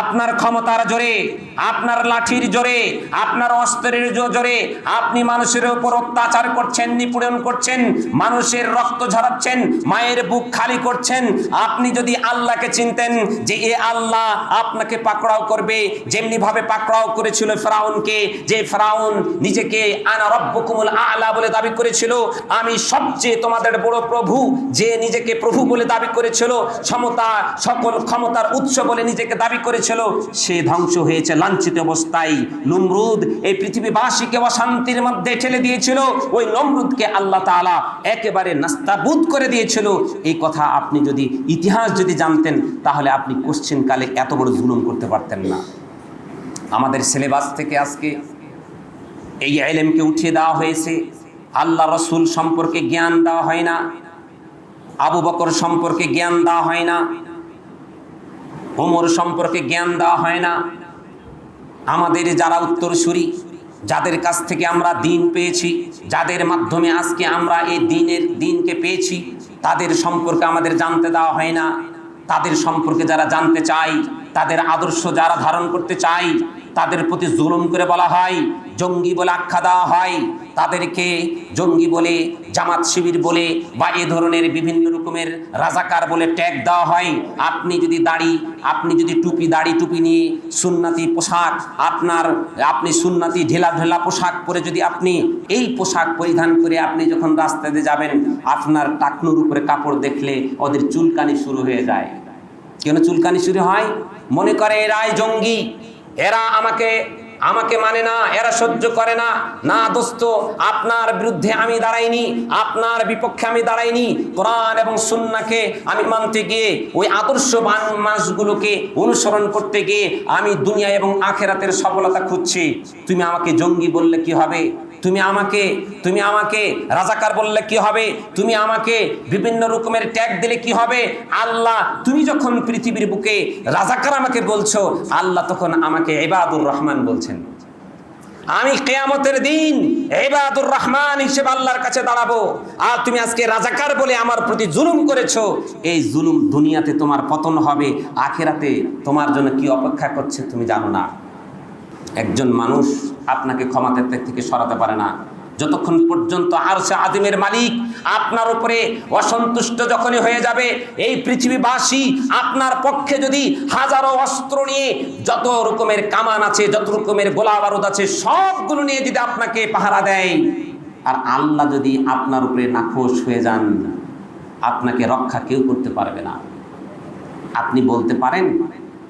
আপনার ক্ষমতার জোরে, আপনার লাঠির জোরে, আপনার অস্ত্রের জোরে আপনি মানুষের উপর অত্যাচার করছেন, নিপীড়ন করছেন, মানুষের রক্ত ঝরাচ্ছেন, মায়ের বুক খালি করছেন। আপনি যদি আল্লাহকে চিনতেন যে এ আল্লাহ আপনাকে পাকড়াও করবে যেমনি ভাবে পাকড়াও করেছিল ফেরাউনকে, যে ফেরাউন নিজেকে আনা রব্বকুমুল আলা বলে দাবি করেছিল, আমি সবচেয়ে তোমাদের বড় প্রভু, যে নিজেকে প্রভু বলে দাবি করেছিল ক্ষমতা সকল ক্ষমতার উৎস বলে নিজেকে দাবি করেছিল, সে ধ্বংস হয়েছে, লাঞ্ছিত অবস্থায়। নমরুদ এই পৃথিবীবাসীকে অশান্তির মধ্যে ঠেলে দিয়েছিল। ওই নমরুদকে আল্লাহ তাআলা একেবারে নাস্তাবুদ করে দিয়েছিল। এই কথা আপনি যদি ইতিহাস যদি জানতেন, তাহলে আপনি কোশ্চেন কালে এত বড় জুলুম করতে পারতেন না। আমাদের সিলেবাস থেকে আজকে এই এলেমকে উঠিয়ে দেওয়া হয়েছে। আল্লাহ রসুল সম্পর্কে জ্ঞান দেওয়া হয় না। আবু বকর সম্পর্কে জ্ঞান দেওয়া হয় না। ওমর সম্পর্কে জ্ঞান দেওয়া হয় না। আমাদের যারা উত্তরসূরি, যাদের কাছ থেকে আমরা দিন পেয়েছি, যাদের মাধ্যমে আজকে আমরা এই দিনের দিনকে পেয়েছি, তাদের সম্পর্কে আমাদের জানতে দেওয়া হয় না। তাদের সম্পর্কে যারা জানতে চাই তাদের আদর্শ যারা ধারণ করতে চাই তাদের প্রতি জুলুম করে বলা হয়, জঙ্গি বলে আখ্যা দেওয়া হয়। তাদেরকে জঙ্গি বলে, জামাত শিবির বলে বা এ ধরনের বিভিন্ন রকমের রাজাকার বলে ট্যাগ দেওয়া হয়। আপনি যদি দাড়ি, আপনি যদি টুপি, দাড়ি টুপি নিয়ে সুন্নাতি পোশাক, আপনার, আপনি সুন্নাতি ঢেলা ঢেলা পোশাক পরে যদি আপনি এই পোশাক পরিধান করে আপনি যখন রাস্তাতে যাবেন, আপনার টাকনুর উপরে কাপড় দেখলে ওদের চুলকানি শুরু হয়ে যায়। কেন চুলকানি শুরু হয়? মনে করে, এরাই জঙ্গি। এরা আমাকে আমাকে মানে না, এরা সহ্য করে না। না দোস্ত, আপনার বিরুদ্ধে আমি দাঁড়াইনি, আপনার বিপক্ষে আমি দাঁড়াইনি। কোরআন এবং সুন্নাকে আমি মানতে গিয়ে, ওই আদর্শবান মানুষগুলোকে অনুসরণ করতে গিয়ে আমি দুনিয়া এবং আখেরাতের সফলতা খুঁজছি। তুমি আমাকে জঙ্গি বললে কি হবে? তুমি আমাকে তুমি আমাকে রাজাকার বললে কি হবে? তুমি আমাকে বিভিন্ন রকমের ট্যাগ দিলে কি হবে? আল্লাহ, তুমি যখন পৃথিবীর বুকে রাজাকার আমাকে বলছো, আল্লাহ তখন আমাকে এবাদুর রহমান বলছেন। আমি কেয়ামতের দিন এবাদুর রহমান হিসেবে আল্লাহর কাছে দাঁড়াবো। আর তুমি আজকে রাজাকার বলে আমার প্রতি জুলুম করেছ। এই জুলুম দুনিয়াতে তোমার পতন হবে, আখেরাতে তোমার জন্য কি অপেক্ষা করছে তুমি জানো না। একজন মানুষ আপনাকে ক্ষমাতে থেকে সরাতে পারে না। যতক্ষণ পর্যন্ত আর সে আদিমের মালিক আপনার উপরে অসন্তুষ্ট যখনই হয়ে যাবে, এই পৃথিবীবাসী আপনার পক্ষে যদি হাজারো অস্ত্র নিয়ে যত রকমের কামান আছে, যত রকমের গোলা বারুদ আছে, সবগুলো নিয়ে যদি আপনাকে পাহারা দেয়, আর আল্লাহ যদি আপনার উপরে নাখোশ হয়ে যান, আপনাকে রক্ষা কেউ করতে পারবে না। আপনি বলতে পারেন,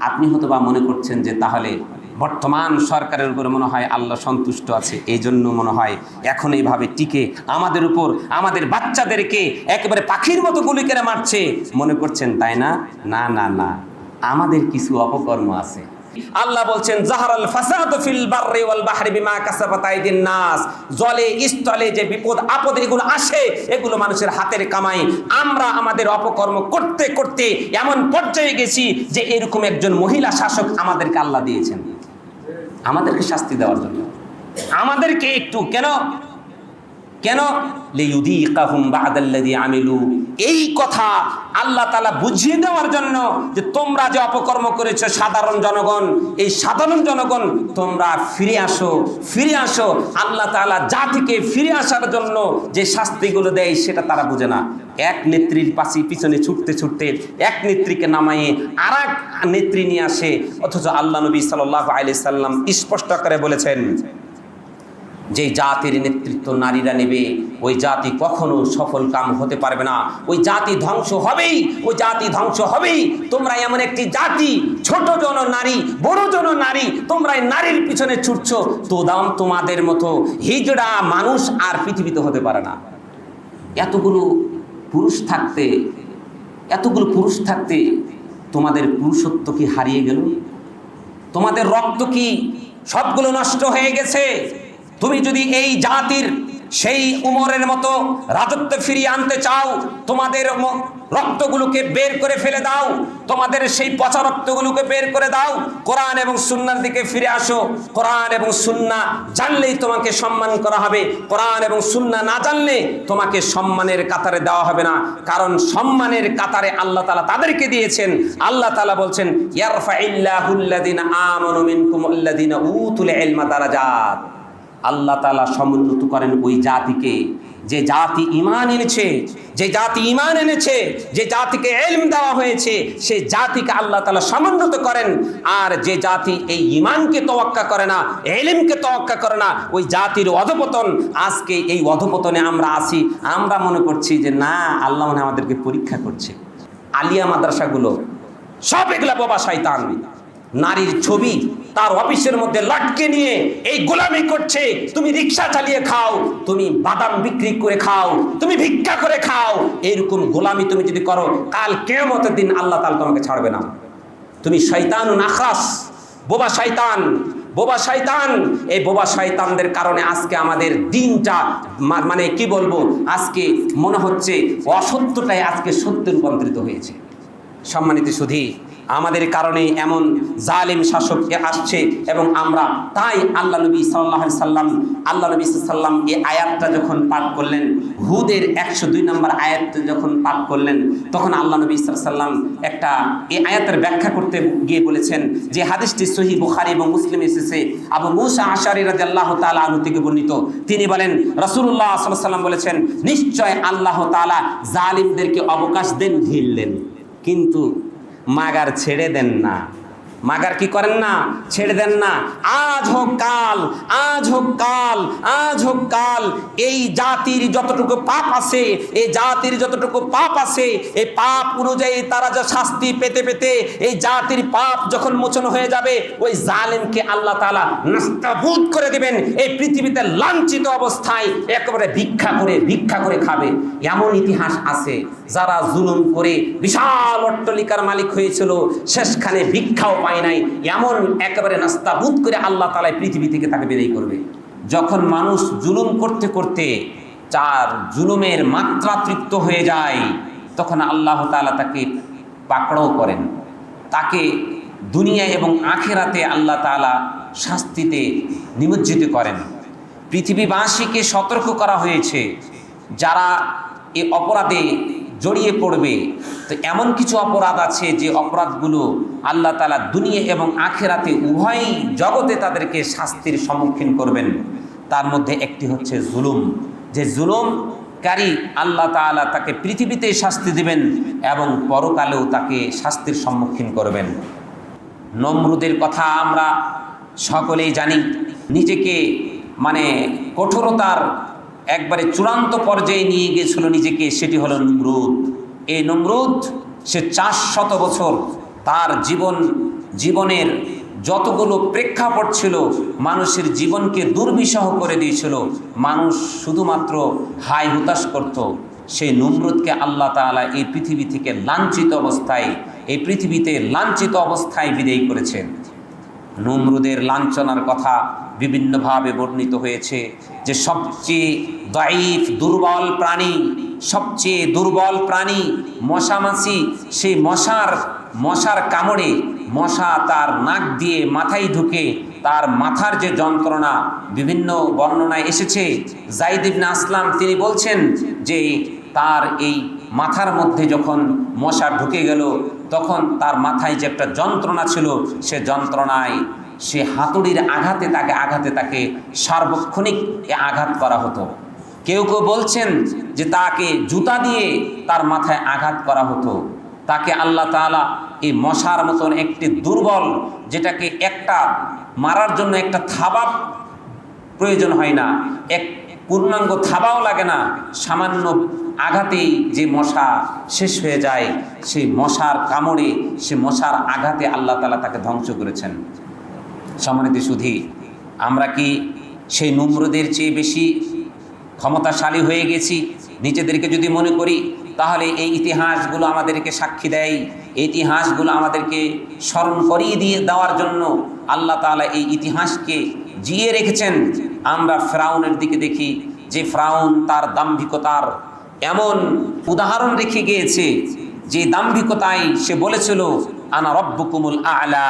আপনি হয়তো বা মনে করছেন যে তাহলে বর্তমান সরকারের উপরে মনে হয় আল্লাহ সন্তুষ্ট আছে এই জন্য মনে হয় এখন এইভাবে টিকে। আমাদের উপর, আমাদের বাচ্চাদেরকে একেবারে পাখির মতো গুলি করে মারছে। মনে করছেন, তাই না? না না না। আমাদের কিছু অপকর্ম আছে। আল্লাহ বলছেন, জাহারাল ফাসাদ ফিল বাররি ওয়াল বাহরি বিমা কাসাবাত আইদিন নাস। জলে, স্থলে যে বিপদ, আপদ এগুলো আসে, এগুলো মানুষের হাতের কামাই। আমরা আমাদের অপকর্ম করতে করতে এমন পর্যায়ে গেছি যে এরকম একজন মহিলা শাসক আমাদেরকে আল্লাহ দিয়েছেন। আমাদেরকে শাস্তি দেওয়ার জন্য। আমাদেরকে একটু কেন? কেন? লিউযীকাহুম বা'দাল্লাযী আমিলু এই কথা আল্লাহ তাআলা বুঝিয়ে দেওয়ার জন্য যে তোমরা যে অপকর্ম করেছ সাধারণ জনগণ, এই সাধারণ জনগণ তোমরা ফিরে আসো ফিরে আসো। আল্লাহ তাআলা জাতিকে ফিরে আসার জন্য যে শাস্তিগুলো দেয় সেটা তারা বুঝে না। এক নেত্রীর পাশে পিছনে ছুটতে ছুটতে এক নেত্রীকে নামায়ে আর নেত্রী নিয়ে আসে। অথচ আল্লাহ নবী সাল্লাল্লাহু আলাইহি সাল্লাম স্পষ্ট করে বলেছেন যে জাতির নেতৃত্ব নারীরা নেবে, ওই জাতি কখনো সফল কাম হতে পারবে না। ওই জাতি ধ্বংস হবেই, ওই জাতি ধ্বংস হবেই। তোমরা এমন একটি জাতি, ছোট জন নারী, বড় জন নারী তোমরা নারীর পিছনে ছুটছো তো দাম তোমাদের মতো হিজড়া মানুষ আর পৃথিবীতে হতে পারে না। এতগুলো পুরুষ থাকতে, এতগুলো পুরুষ থাকতে তোমাদের পুরুষত্ব কি হারিয়ে গেল? তোমাদের রক্ত কি সবগুলো নষ্ট হয়ে গেছে? তুমি যদি এই জাতির সেই উমরের মতো রাজত্ব ফিরিয়ে আনতে চাও, তোমাদের রক্তগুলোকে বের করে ফেলে দাও, তোমাদের সেই পচা রক্তগুলোকে বের করে দাও, কোরআন এবং সুন্নার দিকে ফিরে আসো। কোরআন এবং সুন্না জানলেই তোমাকে সম্মান করা হবে। কোরআন এবং সুন্না না জানলে তোমাকে সম্মানের কাতারে দেওয়া হবে না। কারণ সম্মানের কাতারে আল্লাহ তালা তাদেরকে দিয়েছেন। আল্লাহ তালা বলছেন ইয়ারফাইল্লাহুল্লাযিনা আমানু মিনকুম আল্লাযিনা উতুল ইলমা দারাজাত। আল্লাহ তালা সমুন্নত করেন ওই জাতিকে। যে জাতি ইমান এনেছে, যে জাতি ইমান এনেছে, যে জাতিকে এলম দেওয়া হয়েছে, সে জাতিকে আল্লাহ তালা সমুন্নত করেন। আর যে জাতি এই ইমানকে তোয়াক্কা করে না এলিমকে তোয়াক্কা করে না, ওই জাতির অধপতন, আজকে এই অধপতনে আমরা আসি আমরা মনে করছি যে, না, আল্লাহ মানে আমাদেরকে পরীক্ষা করছে। আলিয়া মাদ্রাসাগুলো, সব এগুলা বাবা শয়তান। নারীর ছবি তার অফিসের মধ্যে লটকে নিয়ে এই গোলামি করছে। তুমি রিক্সা চালিয়ে খাও, তুমি বাদাম বিক্রি করে খাও, তুমি ভিক্ষা করে খাও। এরকম গোলামি তুমি যদি করো, কাল কেমতের দিন আল্লাহ তাল তোমাকে ছাড়বে না। তুমি শয়তান নাখাস বোবা শয়তান বোবা শয়তান। এই বোবা শয়তানদের কারণে আজকে আমাদের দিনটা মানে কি বলব, আজকে মনে হচ্ছে অসত্যটাই আজকে সত্যে রূপান্তরিত হয়েছে। সম্মানিত সুধী আমাদের কারণে এমন জালিম শাসক আসছে এবং আমরা তাই আল্লাহ নবী সাল্লাহ সাল্লাম, আল্লাহ নবী সাল্লাম এই আয়াতটা যখন পাঠ করলেন, হুদের একশো দুই নম্বর আয়াত যখন পাঠ করলেন, তখন আল্লাহ নবী সাল্লাম একটা এই আয়াতের ব্যাখ্যা করতে গিয়ে বলেছেন যে হাদিসটি সহি বুখারি এবং মুসলিম এসেছে। আবু মুসা আশারি রাজি আল্লাহ তালা আনু থেকে বর্ণিত। তিনি বলেন রসুল্লাহ সাল্লাম বলেছেন, নিশ্চয় আল্লাহ তালা জালিমদেরকে অবকাশ দেন ঘিরলেন কিন্তু মাগার ছেড়ে দেন না। মাগার কি করেন না? ছেড়ে দেন না। আজ হোক কাল, আজ হোক কাল, আজ হোক কাল, এই জাতির যতটুকু পাপ আছে, এই জাতির যতটুকু পাপ আছে, এই পাপ অনুযায়ী তারা যা শাস্তি পেতে পেতে এই জাতির পাপ যখন মোচন হয়ে যাবে, ওই জালেমকে আল্লাহ তালা নাস্তাবুদ করে দেবেন। এই পৃথিবীতে লাঞ্ছিত অবস্থায় একেবারে ভিক্ষা করে ভিক্ষা করে খাবে। এমন ইতিহাস আছে। যারা জুলুম করে বিশাল অট্টলিকার মালিক হয়েছিল, শেষখানে ভিক্ষাও পায় নাই, এমন একেবারে নাস্তাবুদ করে আল্লাহ তালায় পৃথিবী থেকে তাকে বিদায় করবে। যখন মানুষ জুলুম করতে করতে চার জুলুমের মাত্রা তৃপ্ত হয়ে যায়, তখন আল্লাহ তাআলা তাকে পাকড়াও করেন। তাকে দুনিয়া এবং আখেরাতে আল্লাহ তাআলা শাস্তিতে নিমজ্জিত করেন। পৃথিবীবাসীকে সতর্ক করা হয়েছে, যারা এ অপরাধে জড়িয়ে পড়বে। তো এমন কিছু অপরাধ আছে যে অপরাধগুলো আল্লাহ তালা দুনিয়া এবং আখেরাতে উভয় জগতে তাদেরকে শাস্তির সম্মুখীন করবেন। তার মধ্যে একটি হচ্ছে জুলুম। যে জুলুমকারী আল্লাহ তাআলা তাকে পৃথিবীতে শাস্তি দিবেন এবং পরকালেও তাকে শাস্তির সম্মুখীন করবেন। নমরুদের কথা আমরা সকলেই জানি। নিজেকে মানে কঠোরতার একবারে চূড়ান্ত পর্যায়ে নিয়ে গিয়েছিল নিজেকে, সেটি হলো নমরুদ। এই নমরুদ, সে চার শত বছর তার জীবন, জীবনের যতগুলো প্রেক্ষাপট ছিল, মানুষের জীবনকে দুর্বিষহ করে দিয়েছিল। মানুষ শুধুমাত্র হাই হুতাশ করত। সেই নমরুদকে আল্লাহ তাআলা এই পৃথিবী থেকে লাঞ্ছিত অবস্থায়, এই পৃথিবীতে লাঞ্ছিত অবস্থায় বিদায় করেছেন। নমরুদের লাঞ্ছনার কথা বিভিন্নভাবে বর্ণিত হয়েছে যে সবচেয়ে দাইফ দুর্বল প্রাণী, সবচেয়ে দুর্বল প্রাণী মশামাছি সেই মশার মশার কামড়ে মশা তার নাক দিয়ে মাথায় ঢুকে, তার মাথার যে যন্ত্রণা, বিভিন্ন বর্ণনায় এসেছে। জাইদ ইবনে আসলাম তিনি বলছেন যে তার এই মাথার মধ্যে যখন মশা ঢুকে গেল তখন তার মাথায় যে একটা যন্ত্রণা ছিল, সে যন্ত্রণায় সে হাতুড়ির আঘাতে তাকে আঘাতে তাকে সার্বক্ষণিক আঘাত করা হতো। কেউ কেউ বলছেন যে তাকে জুতা দিয়ে তার মাথায় আঘাত করা হতো। তাকে আল্লাহ তাআলা এই মশার মতন একটি দুর্বল, যেটাকে একটা মারার জন্য একটা থাবা প্রয়োজন হয় না, এক পূর্ণাঙ্গ থাবাও লাগে না। সামান্য আঘাতেই যে মশা শেষ হয়ে যায়, সেই মশার কামড়ে সে মশার আঘাতে আল্লাহ তালা তাকে ধ্বংস করেছেন। সম্মানিত সুধী, আমরা কি সেই নম্রদের চেয়ে বেশি ক্ষমতাশালী হয়ে গেছি? নিজেদেরকে যদি মনে করি, তাহলে এই ইতিহাসগুলো আমাদেরকে সাক্ষী দেয়। ইতিহাসগুলো আমাদেরকে স্মরণ করিয়ে দিয়ে দেওয়ার জন্য আল্লাহ তাআলা এই ইতিহাসকে জিয়ে রেখেছেন। আমরা ফ্রাউনের দিকে দেখি যে ফ্রাউন তার দাম্ভিকতার এমন উদাহরণ রেখে গিয়েছে যে দাম্ভিকতায় সে বলেছিল, আনা রব্বুকুমুল আলা,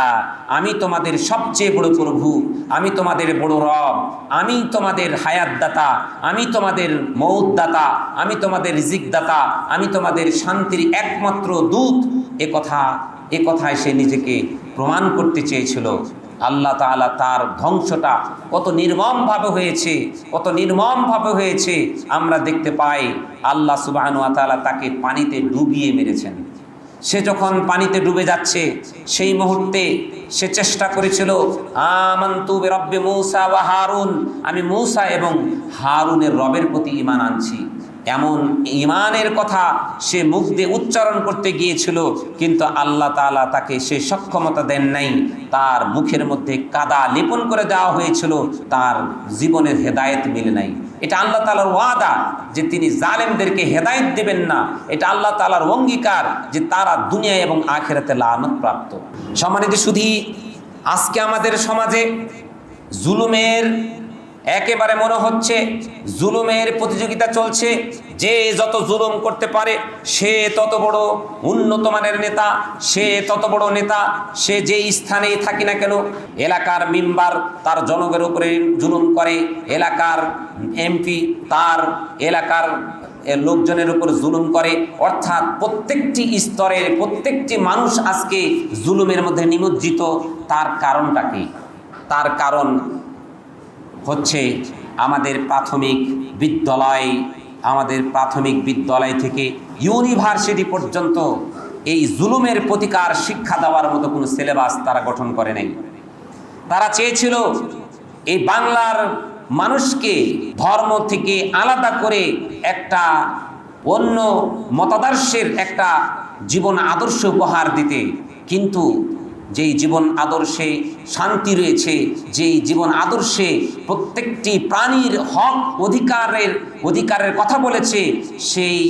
আমি তোমাদের সবচেয়ে বড় প্রভু, আমি তোমাদের বড় রব, আমি তোমাদের হায়াতদাতা, আমি তোমাদের মৌত দাতা আমি তোমাদের রিজিক দাতা আমি তোমাদের শান্তির একমাত্র দূত। এ কথা, এ কথায় সে নিজেকে প্রমাণ করতে চেয়েছিল। আল্লাহ তাআলা তার ধ্বংসটা কত নির্মমভাবে হয়েছে, কত নির্মমভাবে হয়েছে। আমরা দেখতে পাই আল্লাহ সুবাহানু তাআলা তাকে পানিতে ডুবিয়ে মেরেছেন। সে যখন পানিতে ডুবে যাচ্ছে, সেই মুহূর্তে সে চেষ্টা করেছিল হারুন। আমি মৌসা এবং হারুনের রবের প্রতি ইমান আনছি। এমন ইমানের কথা সে মুখ দিয়ে উচ্চারণ করতে গিয়েছিল, কিন্তু আল্লাহ তাআলা তাকে সে সক্ষমতা দেন নাই। তার মুখের মধ্যে কাদা লেপন করে দেওয়া হয়েছিল, তার জীবনের হেদায়েত মিলে নাই। এটা আল্লাহ তালার ওয়াদা যে তিনি জালেমদেরকে হেদায়েত দেবেন না। এটা আল্লাহ তালার অঙ্গীকার যে তারা দুনিয়া এবং আখেরাতে লানত প্রাপ্ত। সম্মানিত শুধু আজকে আমাদের সমাজে জুলুমের একেবারে মনে হচ্ছে জুলুমের প্রতিযোগিতা চলছে। যে যত জুলুম করতে পারে, সে তত বড় উন্নত মানের নেতা, সে তত বড় নেতা, সে যে স্থানেই থাকি না কেন, এলাকার মেম্বার তার জনগণের উপরে জুলুম করে, এলাকার এমপি তার এলাকার লোকজনের উপর জুলুম করে। অর্থাৎ প্রত্যেকটি স্তরের প্রত্যেকটি মানুষ আজকে জুলুমের মধ্যে নিমজ্জিত। তার কারণটা কি? তার কারণ হচ্ছে আমাদের প্রাথমিক বিদ্যালয়, আমাদের প্রাথমিক বিদ্যালয় থেকে ইউনিভার্সিটি পর্যন্ত এই জুলুমের প্রতিকার শিক্ষা দেওয়ার মতো কোনো সিলেবাস তারা গঠন করে নাই। তারা চেয়েছিল এই বাংলার মানুষকে ধর্ম থেকে আলাদা করে একটা অন্য মতাদর্শের একটা জীবন আদর্শ উপহার দিতে। কিন্তু যেই জীবন আদর্শে শান্তি রয়েছে, যেই জীবন আদর্শে প্রত্যেকটি প্রাণীর হক অধিকারের অধিকারের কথা বলেছে, সেই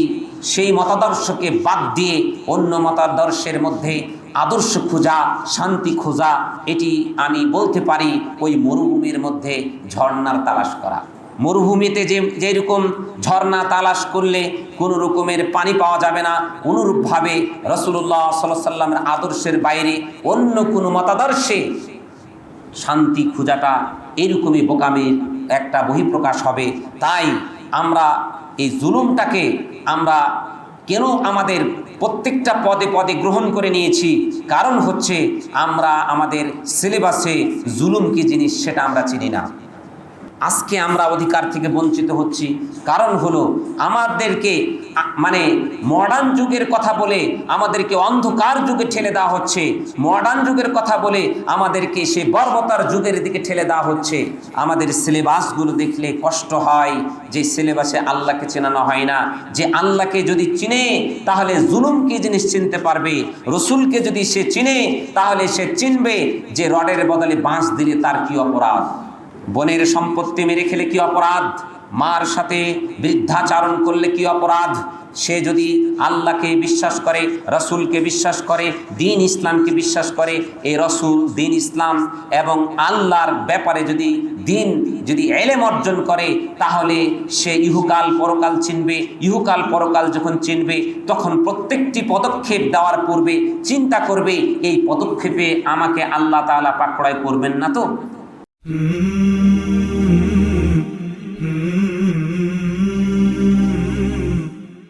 সেই মতাদর্শকে বাদ দিয়ে অন্য মতাদর্শের মধ্যে আদর্শ খোঁজা, শান্তি খোঁজা, এটি আমি বলতে পারি ওই মরুভূমির মধ্যে ঝর্ণার তালাশ করা। মরুভূমিতে যে, যেরকম ঝর্ণা তালাশ করলে কোনো রকমের পানি পাওয়া যাবে না, অনুরূপভাবে রসুল্লাহ সাল্লাহ সাল্লামের আদর্শের বাইরে অন্য কোনো মতাদর্শে শান্তি খোঁজাটা এরকমই বোকামির একটা বহিঃপ্রকাশ হবে। তাই আমরা এই জুলুমটাকে আমরা কেন আমাদের প্রত্যেকটা পদে পদে গ্রহণ করে নিয়েছি? কারণ হচ্ছে আমরা আমাদের সিলেবাসে জুলুম কি জিনিস সেটা আমরা চিনি না। আজকে আমরা অধিকার থেকে বঞ্চিত হচ্ছি। কারণ হলো, আমাদেরকে মানে মডার্ন যুগের কথা বলে আমাদেরকে অন্ধকার যুগে ঠেলে দেওয়া হচ্ছে। মডার্ন যুগের কথা বলে আমাদেরকে সে বর্বতার যুগের দিকে ঠেলে দেওয়া হচ্ছে। আমাদের সিলেবাসগুলো দেখলে কষ্ট হয় যে সিলেবাসে আল্লাহকে চেনানো হয় না। যে আল্লাহকে যদি চিনে, তাহলে জুলুম কি জিনিস চিনতে পারবে? রসুলকে যদি সে চিনে, তাহলে সে চিনবে যে রডের বদলে বাঁশ দিলে তার কি অপরাধ? বনের সম্পত্তি মেরে খেলে কি অপরাধ? মার সাথে বৃদ্ধাচারণ করলে কি অপরাধ? সে যদি আল্লাহকে বিশ্বাস করে, রসুলকে বিশ্বাস করে, দিন ইসলামকে বিশ্বাস করে এই রসুল, দিন ইসলাম এবং আল্লাহর ব্যাপারে যদি দিন, যদি এলেম অর্জন করে, তাহলে সে ইহুকাল পরকাল চিনবে। ইহুকাল পরকাল যখন চিনবে, তখন প্রত্যেকটি পদক্ষেপ দেওয়ার পূর্বে চিন্তা করবে, এই পদক্ষেপে আমাকে আল্লাহ তাআলা পাকড়ায় করবেন না তো? Mm-hmm.